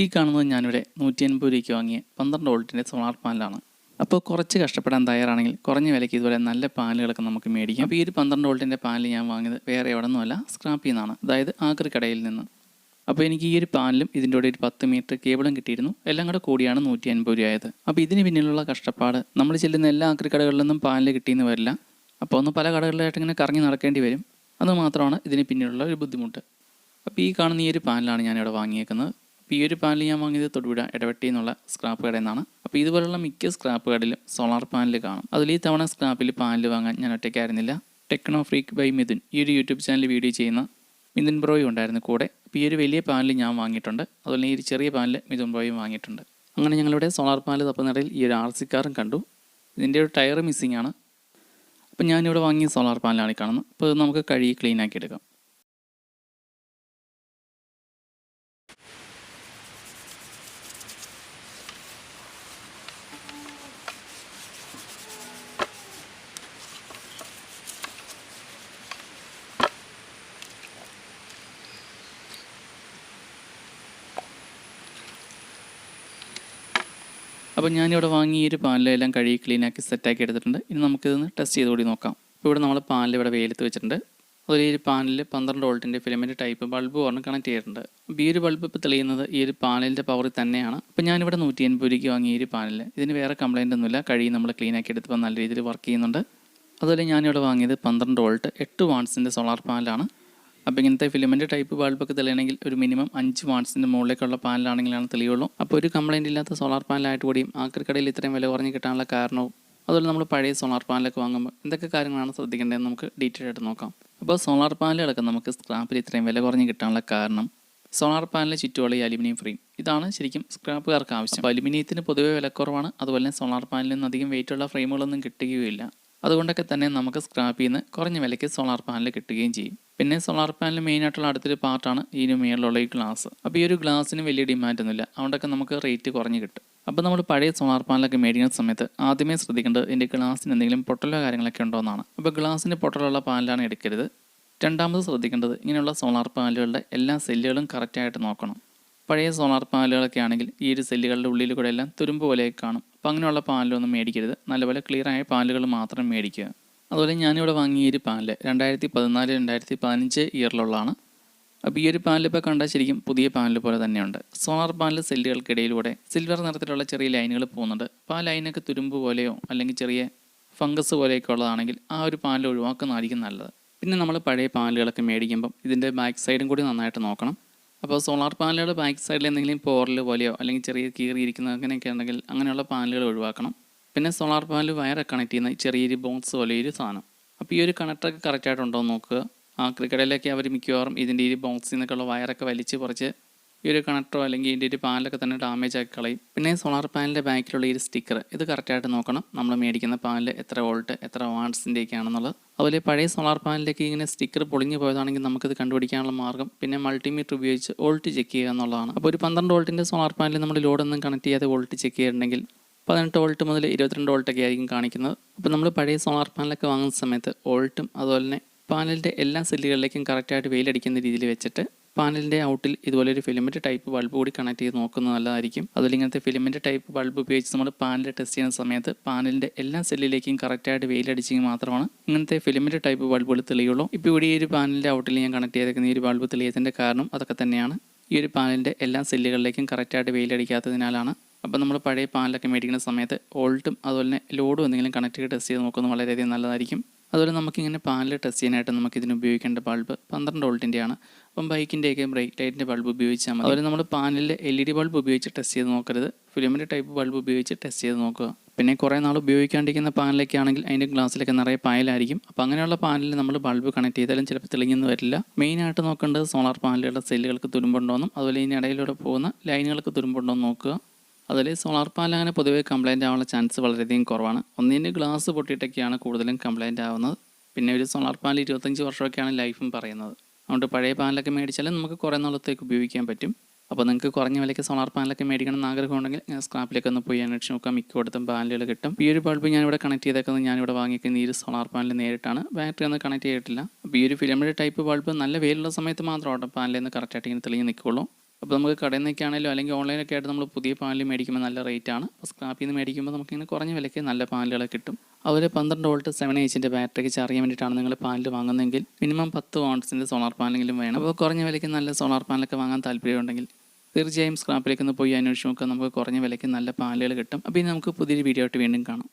ഈ കാണുന്നത് ഞാനിവിടെ നൂറ്റി അൻപത് രൂപയ്ക്ക് വാങ്ങിയ പന്ത്രണ്ട് വോൾട്ടിന്റെ സോളാർ പാനലാണ് അപ്പോൾ കുറച്ച് കഷ്ടപ്പെടാൻ തയ്യാറാണെങ്കിൽ കുറഞ്ഞ വിലയ്ക്ക് ഇതുപോലെ നല്ല പാനലുകളൊക്കെ നമുക്ക് മേടിക്കാം. അപ്പോൾ ഈ ഒരു പന്ത്രണ്ട് വോൾട്ടിന്റെ പാനൽ ഞാൻ വാങ്ങിയത് വേറെ എവിടെ നിന്നുമല്ല സ്ക്രാപ്പിൽ നിന്നാണ് അതായത് ആക്രി കടയിൽ നിന്ന്. അപ്പോൾ എനിക്ക് ഈ ഒരു പാനലും ഇതിന്റെ കൂടെ ഒരു പത്ത് മീറ്റർ കേബിളും കിട്ടിയിരുന്നു. എല്ലാം കൂടെ കൂടിയാണ് നൂറ്റി അൻപത് രൂപയായത്. അപ്പോൾ ഇതിന് പിന്നിലുള്ള കഷ്ടപ്പാട് നമ്മൾ ചെല്ലുന്ന എല്ലാ ആക്രി നിന്നും പാനൽ കിട്ടിയെന്ന് വരില്ല. അപ്പോൾ ഒന്ന് പല കടകളിലായിട്ട് ഇങ്ങനെ കറങ്ങി നടക്കേണ്ടി വരും. അത് മാത്രമാണ് ഇതിന് പിന്നിലുള്ള ഒരു ബുദ്ധിമുട്ട്. അപ്പോൾ ഈ കാണുന്ന ഈ ഒരു പാനലാണ് ഞാനിവിടെ വാങ്ങിയേക്കുന്നത്. അപ്പോൾ ഈ ഒരു പാനൽ ഞാൻ വാങ്ങിയത് തൊടുപുഴ ഇടവെട്ടി എന്നുള്ള സ്ക്രാപ്പ് കടയിൽ നിന്നാണ്. അപ്പോൾ ഇതുപോലുള്ള മിക്ക സ്ക്രാപ്പ് കടയിലും സോളാർ പാനൽ കാണും. അതിൽ ഈ തവണ സ്ക്രാപ്പിൽ പാനൽ വാങ്ങാൻ ഞാൻ ഒറ്റയ്ക്കായിരുന്നില്ല. ടെക്നോ ഫ്രീക്ക് ബൈ മിഥുൻ ഈ ഒരു യൂട്യൂബ് ചാനൽ വീഡിയോ ചെയ്യുന്ന മിഥുൻ ബ്രോയും ഉണ്ടായിരുന്നു കൂടെ. അപ്പോൾ ഈ ഒരു വലിയ പാനൽ ഞാൻ വാങ്ങിയിട്ടുണ്ട്. അതുപോലെ ഈ ഒരു ചെറിയ പാനൽ മിഥുൻ ബ്രോയും വാങ്ങിയിട്ടുണ്ട്. അങ്ങനെ ഞങ്ങളുടെ സോളാർ പാനൽ തപ്പുന്നിടയിൽ ഈ ഒരു ആർ സി കാറും കണ്ടു. ഇതിന്റെ ഒരു ടയർ മിസ്സിംഗ് ആണ്. അപ്പോൾ ഞാനിവിടെ വാങ്ങിയ സോളാർ പാനലാണ് കാണുന്നത്. അപ്പോൾ ഇത് നമുക്ക് കഴുകി ക്ലീൻ ആക്കി എടുക്കാം. അപ്പോൾ ഞാനിവിടെ വാങ്ങി ഈ ഒരു പാലിലെല്ലാം കഴുകി ക്ലീനാക്കി സെറ്റാക്കി എടുത്തിട്ടുണ്ട്. ഇനി നമുക്കിതൊന്ന് ടെസ്റ്റ് ചെയ്ത് കൂടി നോക്കാം. ഇപ്പോൾ ഇവിടെ നമ്മൾ പാലിൽ ഇവിടെ വെയിലത്ത് വെച്ചിട്ടുണ്ട്. അതുപോലെ ഈ പാനലിൽ പന്ത്രണ്ട് വോൾട്ടിന്റെ ഫിലമെന്റ് ടൈപ്പ് ബൾബ് ഒരെണ്ണം കണക്ട് ചെയ്തിട്ടുണ്ട്. അപ്പോൾ ഈ ഒരു ബൾബ് ഇപ്പോൾ തെളിയുന്നത് ഈ ഒരു പാനലിന്റെ പവറിൽ തന്നെയാണ്. അപ്പോൾ ഞാനിവിടെ നൂറ്റി എൺപത് രൂപയ്ക്ക് വാങ്ങിയ ഈ ഒരു പാനൽ ഇതിന് വേറെ കംപ്ലൈന്റ് ഒന്നുമില്ല. കഴുകി നമ്മൾ ക്ലീനാക്കി എടുത്തപ്പോൾ നല്ല രീതിയിൽ വർക്ക് ചെയ്യുന്നുണ്ട്. അതുപോലെ ഞാനിവിടെ വാങ്ങിയത് പന്ത്രണ്ട് വോൾട്ട് എട്ട് വാട്ട്സിന്റെ സോളാർ പാനലാണ് അപ്പോൾ ഇങ്ങനത്തെ ഫിലമെന്റ് ടൈപ്പ് ബൾബൊക്കെ തെളിയണമെങ്കിൽ ഒരു മിനിമം അഞ്ച് വാട്ട്സിന്റെ മുകളിലേക്കുള്ള പാനലാണെങ്കിലാണ് തെളിയുള്ളൂ. അപ്പോൾ ഒരു കംപ്ലൈന്റ് ഇല്ലാത്ത സോളാർ പാനലായിട്ട് കൂടിയും ആക്രിക്കടയിൽ ഇത്രയും വില കുറഞ്ഞ് കിട്ടാനുള്ള കാരണവും അതുപോലെ നമ്മൾ പഴയ സോളാർ പാനലൊക്കെ വാങ്ങുമ്പോൾ എന്തൊക്കെ കാര്യങ്ങളാണ് ശ്രദ്ധിക്കേണ്ടതെന്ന് നമുക്ക് ഡീറ്റെയിൽ ആയിട്ട് നോക്കാം. അപ്പോൾ സോളാർ പാനലുകളൊക്കെ നമുക്ക് സ്ക്രാപ്പിൽ ഇത്രയും വില കുറഞ്ഞ് കിട്ടാനുള്ള കാരണം സോളാർ പാനലിന് ചുറ്റുമുള്ള ഈ അലുമിനിയം ഫ്രെയിം. ഇതാണ് ശരിക്കും സ്ക്രാപ്പുകാർക്ക് ആവശ്യം. അപ്പോൾ അലുമിനിയത്തിന് പൊതുവെ വിലക്കുറവാണ് അതുപോലെ തന്നെ സോളാർ പാനലിൽ നിന്ന് അധികം വെയിറ്റുള്ള ഫ്രെയിമുകളൊന്നും കിട്ടുകയുമില്ല. അതുകൊണ്ടൊക്കെ തന്നെ നമുക്ക് സ്ക്രാപ്പിൽ നിന്ന് കുറഞ്ഞ വിലയ്ക്ക് സോളാർ പാനൽ കിട്ടുകയും ചെയ്യും. പിന്നെ സോളാർ പാനൽ മെയിനായിട്ടുള്ള അടുത്തൊരു പാർട്ടാണ് ഇതിന് മേളിലുള്ള ഈ ഗ്ലാസ് അപ്പോൾ ഈ ഒരു ഗ്ലാസ്സിന് വലിയ ഡിമാൻഡ് ഡിമാൻഡൊന്നുമില്ല അതുകൊണ്ടൊക്കെ നമുക്ക് റേറ്റ് കുറഞ്ഞ് കിട്ടും. അപ്പോൾ നമ്മൾ പഴയ സോളാർ പാനലൊക്കെ മേടിക്കുന്ന സമയത്ത് ആദ്യമേ ശ്രദ്ധിക്കേണ്ടത് എന്റെ ഗ്ലാസ്സിന് എന്തെങ്കിലും പൊട്ടലോ കാര്യങ്ങളൊക്കെ ഉണ്ടോ എന്നാണ്. അപ്പോൾ ഗ്ലാസ്സിന് പൊട്ടലുള്ള പാനലാണ് എടുക്കരുത്. രണ്ടാമത് ശ്രദ്ധിക്കേണ്ടത് ഇങ്ങനെയുള്ള സോളാർ പാനലുകളുടെ എല്ലാ സെല്ലുകളും കറക്റ്റായിട്ട് നോക്കണം. പഴയ സോളാർ പാനലുകളൊക്കെ ആണെങ്കിൽ ഈ ഒരു സെല്ലുകളുടെ ഉള്ളിൽ കൂടെ എല്ലാം തുരുമ്പ് പോലെയൊക്കെ കാണും. അപ്പോൾ അങ്ങനെയുള്ള പാനലൊന്നും മേടിക്കരുത്. നല്ലപോലെ ക്ലിയറായ പാനലുകൾ മാത്രം മേടിക്കുക. അതുപോലെ ഞാനിവിടെ വാങ്ങിയ ഒരു പാനൽ രണ്ടായിരത്തി പതിനാല് രണ്ടായിരത്തി പതിനഞ്ച് ഇയറിലുള്ളതാണ്. അപ്പോൾ ഈ ഒരു പാനൽ ഇപ്പോൾ കണ്ടാൽ ശരിക്കും പുതിയ പാനൽ പോലെ തന്നെയുണ്ട്. സോളാർ പാനൽ സെല്ലുകൾക്കിടയിലൂടെ സിൽവർ നിറത്തിലുള്ള ചെറിയ ലൈനുകൾ പോകുന്നുണ്ട്. അപ്പോൾ ആ ലൈനൊക്കെ തുരുമ്പ് പോലെയോ അല്ലെങ്കിൽ ചെറിയ ഫംഗസ് പോലെയൊക്കെ ഉള്ളതാണെങ്കിൽ ആ ഒരു പാനൽ ഒഴിവാക്കുന്നതായിരിക്കും നല്ലത്. പിന്നെ നമ്മൾ പഴയ പാനലുകളൊക്കെ മേടിക്കുമ്പം ഇതിന്റെ ബാക്ക് സൈഡും കൂടി നന്നായിട്ട് നോക്കണം. അപ്പോൾ സോളാർ പാനലുകൾ ബാക്ക് സൈഡിൽ എന്തെങ്കിലും പോറൽ പോലെയോ അല്ലെങ്കിൽ ചെറിയ കീറിയിരിക്കുന്ന അങ്ങനെയൊക്കെ ഉണ്ടെങ്കിൽ അങ്ങനെയുള്ള പാനലുകൾ ഒഴിവാക്കണം. പിന്നെ സോളാർ പാനൽ വയറെ കണക്ട് ചെയ്യുന്ന ചെറിയൊരു ബോക്സ് പോലെ ഒരു സാധനം. അപ്പോൾ ഈ ഒരു കണക്ടറൊക്കെ കറക്റ്റായിട്ടുണ്ടോ എന്ന് നോക്കുക ആ ക്രിക്കറ്റിലൊക്കെ അവർ മിക്കവാറും ഇതിന്റെ ഈ ബോക്സിൽ നിന്നൊക്കെയുള്ള വയറൊക്കെ വലിച്ച് കുറച്ച് ഈ ഒരു കണക്ടറോ അല്ലെങ്കിൽ ഇതിന്റെ ഒരു പാനലൊക്കെ തന്നെ ഡാമേജ് ആക്കി കളയും. പിന്നെ സോളാർ പാനലിന്റെ ബാക്കിലുള്ള ഈ സ്റ്റിക്കർ ഇത് കറക്റ്റായിട്ട് നോക്കണം. നമ്മൾ മേടിക്കുന്ന പാനൽ എത്ര വോൾട്ട് എത്ര വാട്ട്സിന്റെയൊക്കെ ആണെന്നുള്ളത്. അതുപോലെ പഴയ സോളാർ പാനലിലേക്ക് ഇങ്ങനെ സ്റ്റിക്കർ പൊളിഞ്ഞു പോയതാണെങ്കിൽ നമുക്കിത് കണ്ടുപിടിക്കാനുള്ള മാർഗം പിന്നെ മൾട്ടിമീറ്റർ ഉപയോഗിച്ച് വോൾട്ട് ചെക്ക് ചെയ്യുക എന്നുള്ളതാണ്. അപ്പോൾ ഒരു പന്ത്രണ്ട് വോൾട്ടിന്റെ സോളാർ പാനൽ നമ്മൾ ലോഡൊന്നും കണക്ട് ചെയ്യാതെ വോൾട്ട് ചെക്ക് ചെയ്തിട്ടുണ്ടെങ്കിൽ പതിനെട്ട് വോൾട്ട് മുതൽ ഇരുപത്തിരണ്ട് വോൾട്ടൊക്കെ ആയിരിക്കും കാണിക്കുന്നത്. അപ്പോൾ നമ്മൾ പഴയ സോളാർ പാനലൊക്കെ വാങ്ങുന്ന സമയത്ത് വോൾട്ടും അതുപോലെ തന്നെ പാനലിന്റെ എല്ലാ സെല്ലുകളിലേക്കും കറക്റ്റായിട്ട് വെയിലടിക്കുന്ന രീതിയിൽ വെച്ചിട്ട് പാനലിന്റെ ഔട്ടിൽ ഇതുപോലെ ഒരു ഫിലിമെന്റ് ടൈപ്പ് ബൾബ് കൂടി കണക്ട് ചെയ്ത് നോക്കുന്നത് നല്ലതായിരിക്കും. അതുപോലെ ഇങ്ങനത്തെ ഫിലിമെന്റ് ടൈപ്പ് ബൾബ് ഉപയോഗിച്ച് നമ്മൾ പാനൽ ടെസ്റ്റ് ചെയ്യുന്ന സമയത്ത് പാനലിന്റെ എല്ലാ സെല്ലിലേക്കും കറക്റ്റായിട്ട് വെയിലടിച്ചെങ്കിൽ മാത്രമാണ് ഇങ്ങനത്തെ ഫിലിമെന്റ് ടൈപ്പ് ബൾബുകൾ തെളിയുള്ളൂ. ഇപ്പോൾ ഇവിടെ ഈ ഒരു പാനലിന്റെ ഔട്ടിൽ ഞാൻ കണക്ട് ചെയ്തേക്കുന്ന ഈ ഒരു ബൾബ് തെളിയതിന്റെ കാരണം അതൊക്കെ തന്നെയാണ്. ഈ ഒരു പാനലിന്റെ എല്ലാ സെല്ലുകളിലേക്കും കറക്റ്റായിട്ട് വെയിലടിക്കാത്തതിനാലാണ് അപ്പോൾ നമ്മൾ പഴയ പാനലൊക്കെ മേടിക്കുന്ന സമയത്ത് ഓൾട്ടും അതുപോലെ തന്നെ ലോഡും എന്തെങ്കിലും കണക്ട് ചെയ്ത് ടെസ്റ്റ് ചെയ്ത് നോക്കുന്നത് വളരെയധികം നല്ലതായിരിക്കും. അതുപോലെ നമുക്കിങ്ങനെ പാനൽ ടെസ്റ്റ് ചെയ്യാനായിട്ട് നമുക്ക് ഇതിന് ഉപയോഗിക്കേണ്ട ബൾബ് പന്ത്രണ്ട് വോൾട്ടിന്റെയാണ്. അപ്പം ബൈക്കിന്റെയൊക്കെ ബ്രേക്ക് ലൈറ്റിന്റെ ബൾബ് ഉപയോഗിച്ചാൽ മതി. അതുപോലെ നമ്മൾ പാനലിൽ എൽ ഇ ഡി ബൾബ് ഉപയോഗിച്ച് ടെസ്റ്റ് ചെയ്ത് നോക്കരുത്. ഫിലിമിന്റെ ടൈപ്പ് ബൾബ് ഉപയോഗിച്ച് ടെസ്റ്റ് ചെയ്ത് നോക്കുക. പിന്നെ കുറേ നാൾ ഉപയോഗിക്കാണ്ടിരിക്കുന്ന പാനലൊക്കെ ആണെങ്കിൽ അതിന്റെ ഗ്ലാസ്സിലൊക്കെ നിറയെ പായലായിരിക്കും. അപ്പോൾ അങ്ങനെയുള്ള പാനലിൽ നമ്മൾ ബൾബ് കണക്ട് ചെയ്താലും ചിലപ്പോൾ തെളിഞ്ഞൊന്നും വരില്ല. മെയിനായിട്ട് നോക്കേണ്ടത് സോളാർ പാനലുകളുടെ സെല്ലുകൾക്ക് തുരുമ്പുണ്ടോയെന്നും അതുപോലെ ഇതിനിടയിലൂടെ പോകുന്ന ലൈനുകൾക്ക് തുരുമ്പുണ്ടോ എന്ന് നോക്കുക. അതിൽ സോളാർ പാനൽ അങ്ങനെ പൊതുവേ കംപ്ലൈന്റ് ആവാനുള്ള ചാൻസ് വളരെയധികം കുറവാണ്. ഒന്നിന്റെ ഗ്ലാസ് പൊട്ടിയിട്ടൊക്കെയാണ് കൂടുതലും കംപ്ലൈന്റ് ആവുന്നത്. പിന്നെ ഒരു സോളാർ പാനൽ ഇരുപത്തഞ്ച് വർഷമൊക്കെയാണ് ലൈഫും പറയുന്നത്. അതുകൊണ്ട് പഴയ പാനലൊക്കെ മേടിച്ചാലും നമുക്ക് കുറേ നാളത്തേക്ക് ഉപയോഗിക്കാൻ പറ്റും. അപ്പോൾ നിങ്ങൾക്ക് കുറഞ്ഞ വിലയ്ക്ക് സോളാർ പാനലൊക്കെ മേടിക്കണം എന്ന് ആഗ്രഹമുണ്ടെങ്കിൽ ഞാൻ സ്ക്രാപ്പിലേക്ക് ഒന്ന് പോയി അന്വേഷിച്ച് നോക്കാം. കൊടുത്തും പാനലുകൾ കിട്ടും. ഈ ഒരു ബൾബ് ഞാനിവിടെ കണക്ട് ചെയ്തേക്കുന്നത് ഞാനിവിടെ വാങ്ങിക്കുന്ന ഈ ഒരു സോളാർ പാനൽ നേരിട്ടാണ്. ബാറ്ററി ഒന്നും കണക്ട് ചെയ്തിട്ടില്ല. അപ്പോൾ ഈ ഒരു ഫിലമിന്റെ ടൈപ്പ് ബൾബ് നല്ല വെയിലുള്ള സമയത്ത് മാത്രം ഓട്ടോ പാനലിൽ നിന്ന് കറക്റ്റായിട്ട് ഇങ്ങനെ തെളിഞ്ഞ് നിൽക്കുകയുള്ളൂ. അപ്പോൾ നമുക്ക് കടയിൽ നിന്നൊക്കെയാണെങ്കിലും അല്ലെങ്കിൽ ഓൺലൈനൊക്കെ ആയിട്ട് നമ്മൾ പുതിയ പാനൽ മേടിക്കുമ്പോൾ നല്ല റേറ്റാണ് അപ്പോൾ സ്ക്രാപ്പിൽ നിന്ന് മേടിക്കുമ്പോൾ നമുക്കിങ്ങനെ കുറഞ്ഞ വിലയ്ക്ക് നല്ല പാനലുകൾ കിട്ടും. അതുപോലെ പന്ത്രണ്ട് വോൾട്ട് സെവൻ എച്ചിന്റെ ബാറ്ററിക്ക് ചാർജ് ചെയ്യാൻ വേണ്ടിയിട്ടാണ് നിങ്ങൾ പാനൽ വാങ്ങുന്നതെങ്കിൽ മിനിമം പത്ത് വോൾട്ട്സിന്റെ സോളാർ പാനലെങ്കിലും വേണം. അപ്പോൾ കുറഞ്ഞ വിലയ്ക്ക് നല്ല സോളാർ പാനലൊക്കെ വാങ്ങാൻ താല്പര്യമുണ്ടെങ്കിൽ തീർച്ചയായും സ്ക്രാപ്പിലേക്ക് ഒന്ന് പോയി അന്വേഷിച്ച് നമുക്ക് കുറഞ്ഞ വിലയ്ക്ക് നല്ല പാനലുകൾ കിട്ടും. അപ്പോൾ ഇനി നമുക്ക് പുതിയൊരു വീഡിയോ ആയിട്ട് വീണ്ടും കാണാം.